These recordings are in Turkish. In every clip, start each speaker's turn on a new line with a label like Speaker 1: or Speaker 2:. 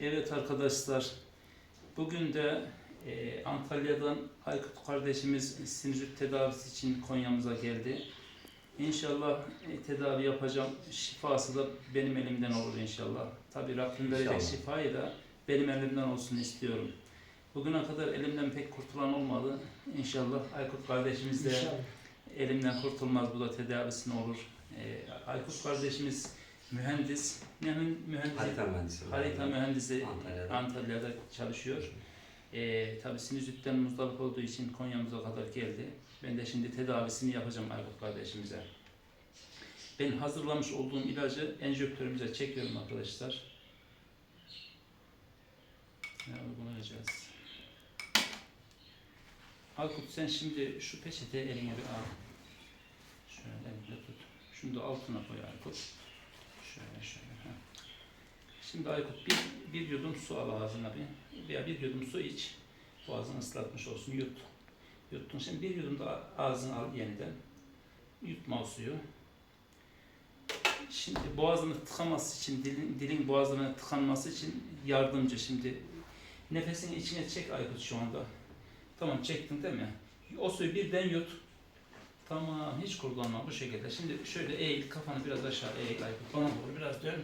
Speaker 1: Evet arkadaşlar, bugün de e, Antalya'dan Aykut kardeşimiz sinüzit tedavisi için Konya'mıza geldi. İnşallah e, tedavi yapacağım. Şifası da benim elimden olur inşallah. Tabi Rabbim verecek şifayı da benim elimden olsun istiyorum. Bugüne kadar elimden pek kurtulan olmadı. İnşallah Aykut kardeşimiz de
Speaker 2: İnşallah.
Speaker 1: elimden kurtulmaz. Bu da tedavisine olur. E, Aykut kardeşimiz mühendis. Ne mü- mühendis?
Speaker 3: Harita mühendisi.
Speaker 1: Harita mühendisi
Speaker 3: Antalya'da.
Speaker 1: Antalya'da çalışıyor. Ee, tabii sinüzitten muzdarip olduğu için Konya'mıza kadar geldi. Ben de şimdi tedavisini yapacağım Aykut kardeşimize. Ben hazırlamış olduğum ilacı enjektörümüze çekiyorum arkadaşlar. Ne uygulayacağız? Aykut sen şimdi şu peçete eline bir al. Şöyle elinde tut. Şunu da altına koy Aykut. Şöyle şöyle. heh. Şimdi Aykut bir, bir yudum su al ağzına bir. Veya bir yudum su iç. Boğazını ıslatmış olsun. Yut. Yuttun. Şimdi bir yudum da ağzına al yeniden. Yutma o suyu. Şimdi boğazını tıkaması için, dilin, dilin boğazına tıkanması için yardımcı. Şimdi nefesini içine çek Aykut şu anda. Tamam çektin değil mi? O suyu birden yut. Tamam hiç kullanma bu şekilde. Şimdi şöyle eğil kafanı biraz aşağı eğil Aykut. Bana doğru biraz dön.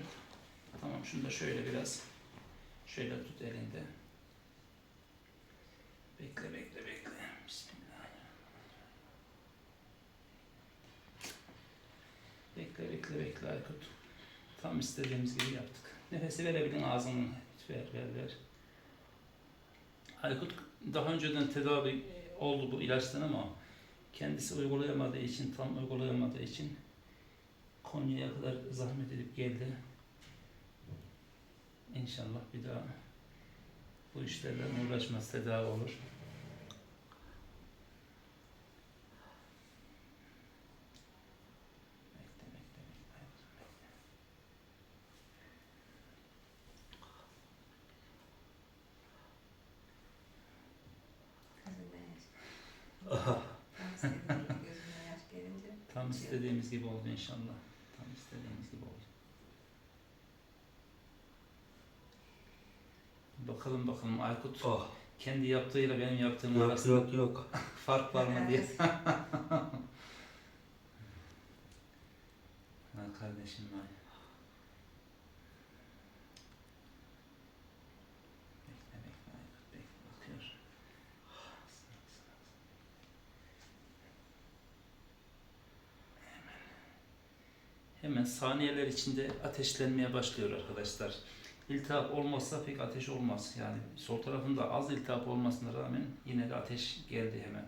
Speaker 1: Tamam şunu da şöyle biraz şöyle tut elinde. Bekle bekle bekle. Bismillah. Bekle bekle bekle Aykut. Tam istediğimiz gibi yaptık. Nefesi verebilin ağzını. Ver ver ver. Aykut daha önceden tedavi oldu bu ilaçtan ama kendisi uygulayamadığı için, tam uygulayamadığı için Konya'ya kadar zahmet edip geldi. İnşallah bir daha bu işlerle uğraşmaz, tedavi olur. Bekle, bekle, bekle. bekle.
Speaker 4: Gözüme yaş. Tam istediğim gibi gözüme yaş gelince.
Speaker 1: Tam istediğimiz gibi oldu inşallah. Tam istediğimiz gibi oldu. Bakalım bakalım Aykut
Speaker 3: Oh.
Speaker 1: kendi yaptığıyla benim yaptığım
Speaker 3: Yok
Speaker 1: arasında
Speaker 3: yok yok.
Speaker 1: fark var mı diye. Ha kardeşim var. Bekle bekle Aykut bekle bakıyor. Hemen. Saniyeler içinde ateşlenmeye başlıyor arkadaşlar. İltihap olmazsa pek ateş olmaz. Yani sol tarafında az iltihap olmasına rağmen yine de ateş geldi hemen.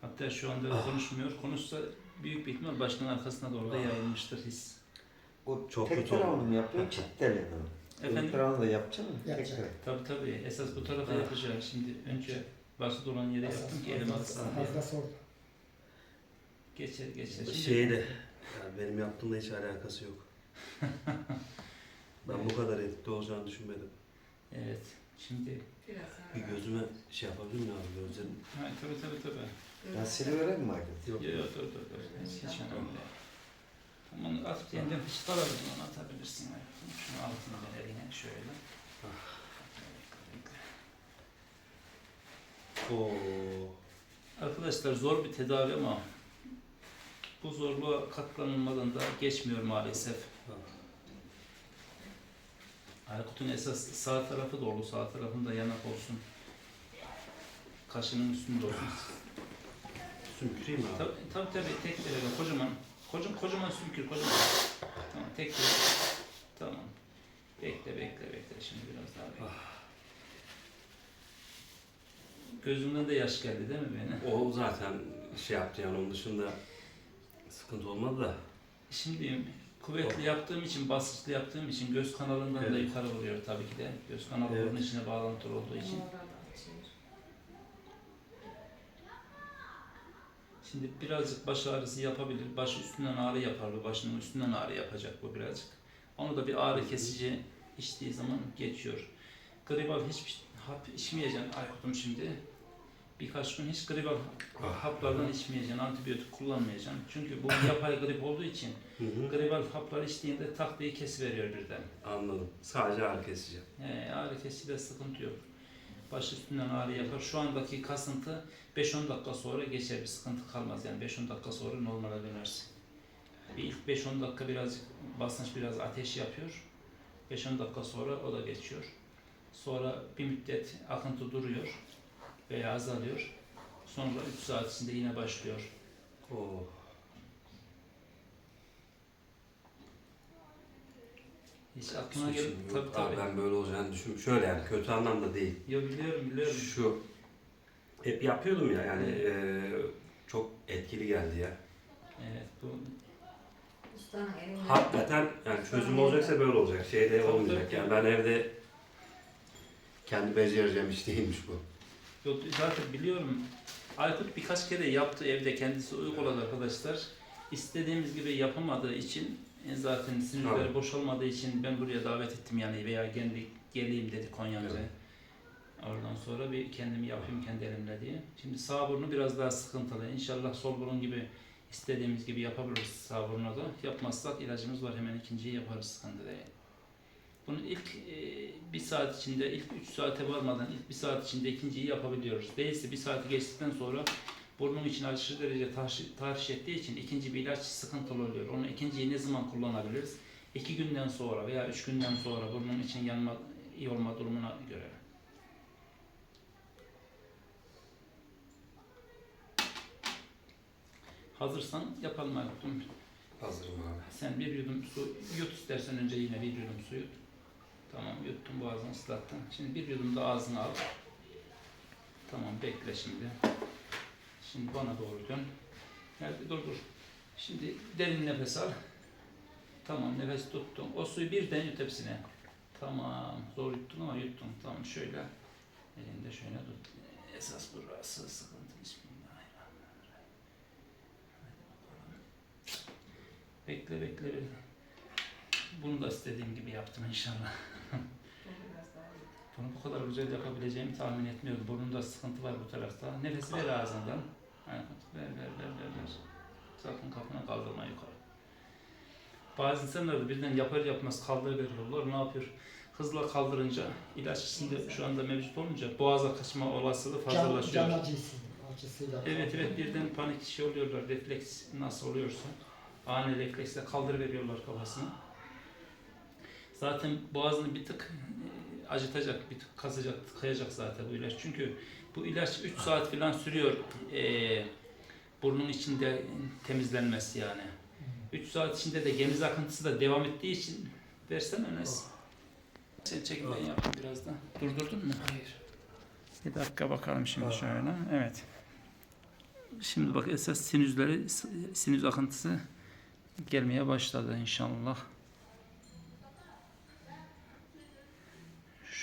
Speaker 1: Hatta şu anda
Speaker 3: Ah.
Speaker 1: konuşmuyor. Konuşsa büyük bir ihtimal başının arkasına doğru da
Speaker 3: Ah.
Speaker 1: yayılmıştır his.
Speaker 3: O çok
Speaker 5: Tek
Speaker 3: kötü oldu.
Speaker 5: tarafını mı yapıyorsun, çift tarafını mı?
Speaker 1: Efendim?
Speaker 5: Tek tarafını da yapacaksın mı?
Speaker 2: Yapacak.
Speaker 1: Tabii tabii. Esas bu tarafa
Speaker 3: Ah.
Speaker 1: yapacağım. Şimdi önce basit olan yere yaptım ki elim alışsın diye. Geçer geçer. Şimdi
Speaker 3: Şeyde, yani benim yaptığımla hiç alakası yok. ben bu kadar etkili olacağını düşünmedim.
Speaker 1: Evet. Şimdi
Speaker 4: Biraz daha.
Speaker 3: Bir gözüme şey yapabilir miyim abi gözlerim?
Speaker 1: ha, tabii tabii tabii.
Speaker 5: Ben silivereyim mi Aykut?
Speaker 3: Yok.
Speaker 1: Yok yok dur dur dur. Hiç, hiç önemli değil. Tamam onu at yeniden fışkı alabilirsin onu atabilirsin. hayatım. Şunu altına ver eline şöyle. Bekle, bekle.
Speaker 3: Oo.
Speaker 1: Arkadaşlar zor bir tedavi ama bu zorluğa katlanılmadan da geçmiyor maalesef. Aykut'un esas sağ tarafı dolu, sağ tarafında yanak olsun. Kaşının üstünde olsun.
Speaker 3: Sümküreyim mi abi?
Speaker 1: Tabii tabii, tabii tek derece kocaman. Kocaman, kocaman sümkür, kocaman. Tamam, tek derece. Tamam. Bekle, bekle, bekle. Şimdi biraz daha bekle. Gözümden de yaş geldi değil mi benim?
Speaker 3: O zaten şey yaptı yani onun dışında sıkıntı olmadı da.
Speaker 1: Şimdi kuvvetli yaptığım için, basınçlı yaptığım için göz kanalından da
Speaker 3: Evet.
Speaker 1: yukarı vuruyor tabii ki de. Göz kanalı
Speaker 3: Evet.
Speaker 1: burun içine bağlantılı olduğu için. Şimdi birazcık baş ağrısı yapabilir. Baş üstünden ağrı yapar bu. Başının üstünden ağrı yapacak bu birazcık. Onu da bir ağrı kesici içtiği zaman geçiyor. Gribal hiçbir hap içmeyeceksin Aykut'um şimdi. Birkaç gün hiç grip haplardan içmeyeceksin, antibiyotik kullanmayacaksın. Çünkü bu yapay grip olduğu için gribal haplar içtiğinde tak diye kesiveriyor birden.
Speaker 3: Anladım. Sadece ağrı kesici.
Speaker 1: He, ağrı kesicide sıkıntı yok. Baş üstünden ağrı yapar. Şu andaki kasıntı 5-10 dakika sonra geçer. Bir sıkıntı kalmaz yani 5-10 dakika sonra normale dönersin. Bir ilk 5-10 dakika biraz basınç biraz ateş yapıyor. 5-10 dakika sonra o da geçiyor. Sonra bir müddet akıntı duruyor veya azalıyor. Sonra 3 saat içinde yine başlıyor.
Speaker 3: Oo.
Speaker 1: Hiç aklına gel
Speaker 3: Şimdi
Speaker 1: tabii
Speaker 3: abi
Speaker 1: tabii.
Speaker 3: ben böyle olacağını düşünmüyorum. Şöyle yani kötü anlamda değil.
Speaker 1: Yo biliyorum biliyorum.
Speaker 3: Şu hep yapıyordum ya yani eee, çok etkili geldi ya.
Speaker 1: Evet bu.
Speaker 3: Hakikaten yani çözüm olacaksa böyle olacak. Şeyde olmayacak yani ben evde kendi becereceğim iş değilmiş bu.
Speaker 1: Yok zaten biliyorum. Aykut birkaç kere yaptı evde kendisi uyguladı arkadaşlar. İstediğimiz gibi yapamadığı için e, zaten sinirleri
Speaker 3: Evet.
Speaker 1: boşalmadığı için ben buraya davet ettim yani veya kendi geleyim dedi Konya'ya.
Speaker 3: Evet.
Speaker 1: Oradan sonra bir kendimi yapayım kendi elimle diye. Şimdi sağ burnu biraz daha sıkıntılı. İnşallah sol burun gibi istediğimiz gibi yapabiliriz sağ buruna da. Yapmazsak ilacımız var hemen ikinciyi yaparız sıkıntı değil. Bunun ilk e, bir saat içinde, ilk 3 saate varmadan ilk bir saat içinde ikinciyi yapabiliyoruz. Değilse bir saati geçtikten sonra burnun için aşırı derece tahriş, tahriş ettiği için ikinci bir ilaç sıkıntılı oluyor. Onu ikinciyi ne zaman kullanabiliriz? İki günden sonra veya üç günden sonra burnun için yanma, iyi olma durumuna göre. Hazırsan yapalım Aykut'um.
Speaker 3: Hazırım abi.
Speaker 1: Sen bir yudum su yut istersen önce yine bir yudum su yut. Tamam yuttum boğazını ıslattın. Şimdi bir yudum da ağzına al. Tamam bekle şimdi. Şimdi bana doğru dön. Nerede dur dur. Şimdi derin nefes al. Tamam nefes tuttun. O suyu birden yut hepsine. Tamam zor yuttun ama yuttun. Tamam şöyle. Elinde şöyle tut. Esas burası sıkıntı. Bismillahirrahmanirrahim. Bekle. bekle. Bunu da istediğim gibi yaptım inşallah. Bunu bu kadar güzel yapabileceğimi tahmin etmiyordum. Burnumda sıkıntı var bu tarafta. Nefesi ver ağzından. Aykut, ver ver ver ver ver. Sakın kafana kaldırma yukarı. Bazı insanlar da birden yapar yapmaz kaldırıveriyorlar. Ne yapıyor? Hızla kaldırınca ilaç içinde şu anda mevcut olunca boğaza kaçma olasılığı
Speaker 2: Can,
Speaker 1: fazlalaşıyor.
Speaker 2: can acısı, acısıyla.
Speaker 1: Evet evet birden panik şey oluyorlar. Refleks nasıl oluyorsa ani refleksle kaldırıveriyorlar kafasını. Zaten boğazını bir tık e, acıtacak, bir tık kasacak, tıkayacak zaten bu ilaç. Çünkü bu ilaç 3 saat falan sürüyor e, burnun içinde temizlenmesi yani. 3 saat içinde de geniz akıntısı da devam ettiği için versene Enes. Sen çek ben yapayım biraz da. Durdurdun mu? Hayır. Bir dakika bakalım şimdi şöyle. Evet. Şimdi bak esas sinüzleri, sinüz akıntısı gelmeye başladı inşallah.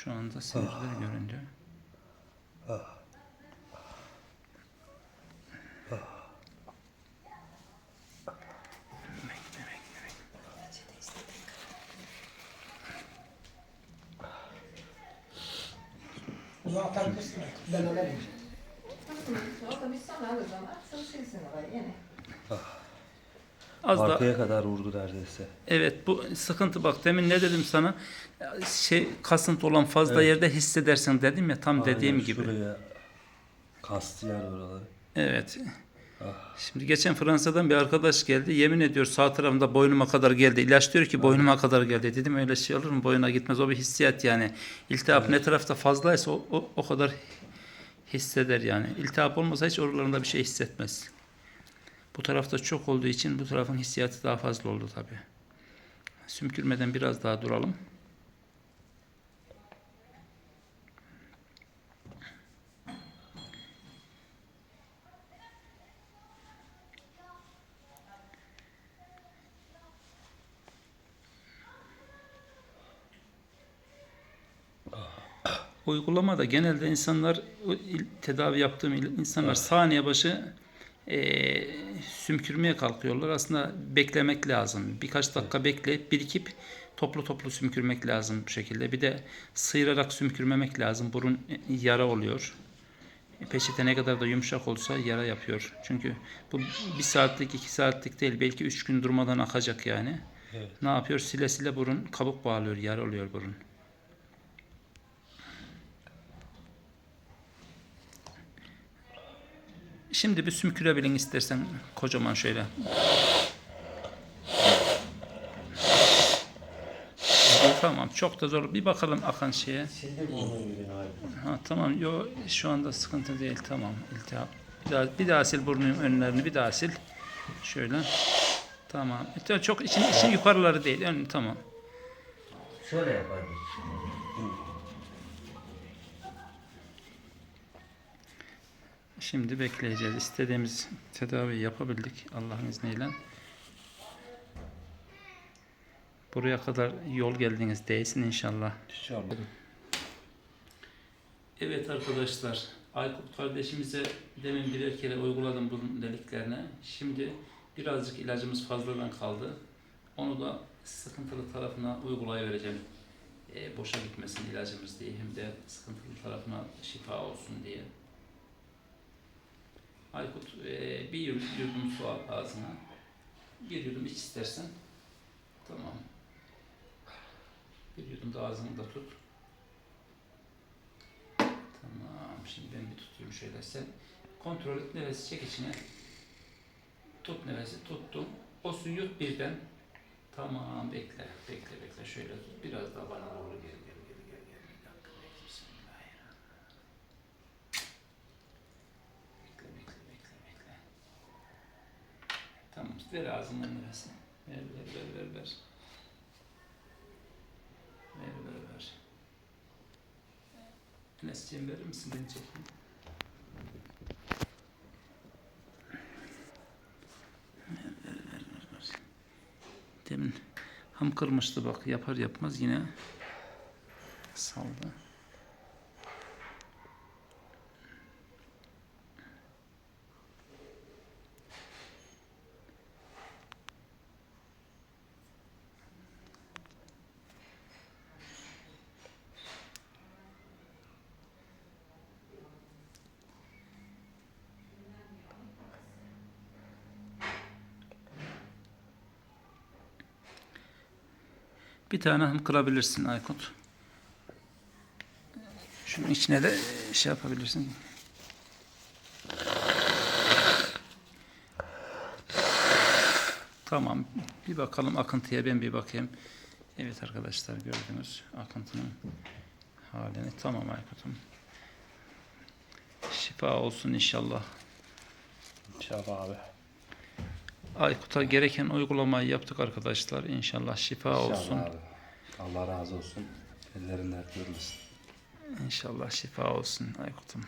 Speaker 1: Şu anda sinüzler göründü. Bekle, bekle, bekle.
Speaker 4: Reçete istedim.
Speaker 2: O zaman atabilirsin. Ben ölerim.
Speaker 4: O da.
Speaker 1: Az da
Speaker 5: Arkaya kadar vurdu neredeyse.
Speaker 1: Evet bu sıkıntı bak demin ne dedim sana şey kasıntı olan fazla
Speaker 5: Evet.
Speaker 1: yerde hissedersin dedim ya tam dediğim
Speaker 5: Aynen
Speaker 1: gibi.
Speaker 5: Şuraya kastı yer oraları.
Speaker 1: Evet.
Speaker 5: Ah.
Speaker 1: Şimdi geçen Fransa'dan bir arkadaş geldi. Yemin ediyor sağ tarafımda boynuma kadar geldi. İlaç diyor ki boynuma kadar geldi. Dedim öyle şey olur mu? Boyuna gitmez. O bir hissiyat yani. İltihap ne tarafta fazlaysa o, o, o kadar hisseder yani. İltihap olmasa hiç oralarında bir şey hissetmez. Bu tarafta çok olduğu için bu tarafın hissiyatı daha fazla oldu tabii. Sümkürmeden biraz daha duralım. Uygulamada genelde insanlar tedavi yaptığım insanlar saniye başı eee sümkürmeye kalkıyorlar. Aslında beklemek lazım. Birkaç dakika bekleyip birikip toplu toplu sümkürmek lazım bu şekilde. Bir de sıyırarak sümkürmemek lazım. Burun yara oluyor. Peçete ne kadar da yumuşak olsa yara yapıyor. Çünkü bu bir saatlik iki saatlik değil belki üç gün durmadan akacak yani.
Speaker 5: Evet.
Speaker 1: Ne yapıyor? Sile sile burun kabuk bağlıyor, yara oluyor burun. Şimdi bir sümkürebilin istersen kocaman şöyle. Tamam çok da zor. Bir bakalım akan şeye. Ha tamam yo şu anda sıkıntı değil tamam iltihap. Bir daha, bir daha sil burnunun önlerini bir daha sil. Şöyle. Tamam. Çok için, için yukarıları değil. Ön tamam.
Speaker 3: Şöyle yaparım.
Speaker 1: Şimdi bekleyeceğiz. İstediğimiz tedaviyi yapabildik Allah'ın izniyle. Buraya kadar yol geldiniz değilsin inşallah.
Speaker 5: İnşallah.
Speaker 1: Evet arkadaşlar, Aykut kardeşimize demin birer kere uyguladım bunun deliklerine. Şimdi birazcık ilacımız fazladan kaldı. Onu da sıkıntılı tarafına uygulayıvereceğim. E, boşa gitmesin ilacımız diye hem de sıkıntılı tarafına şifa olsun diye. Aykut e, bir yudum, su ağzına. Bir yudum iç istersen. Tamam. Bir yudum da ağzında tut. Tamam. Şimdi ben bir tutayım şöyle. Sen kontrol et. Nefesi çek içine. Tut nefesi. Tuttum. O suyu yut birden. Tamam. Bekle. Bekle bekle. Şöyle tut. Biraz daha bana doğru gel. gel. Bir dakika. Bekle. Bismillahirrahmanirrahim. Bekle bekle bekle bekle. Tamam. Ver ağzından nefesi. Ver ver ver ver ver. Ver ver ver. Enes'ciğim verir misin? Beni ver. Demin ham kırmıştı bak yapar yapmaz yine saldı. Bir tane ham kırabilirsin Aykut. Şunun içine de şey yapabilirsin. Tamam. Bir bakalım akıntıya ben bir bakayım. Evet arkadaşlar gördünüz akıntının halini. Tamam Aykut'um. Şifa olsun inşallah.
Speaker 5: İnşallah abi.
Speaker 1: Aykut'a gereken uygulamayı yaptık arkadaşlar. İnşallah şifa
Speaker 5: İnşallah
Speaker 1: olsun.
Speaker 5: abi. Allah razı olsun. Ellerin dert görmesin.
Speaker 1: İnşallah şifa olsun Aykut'um.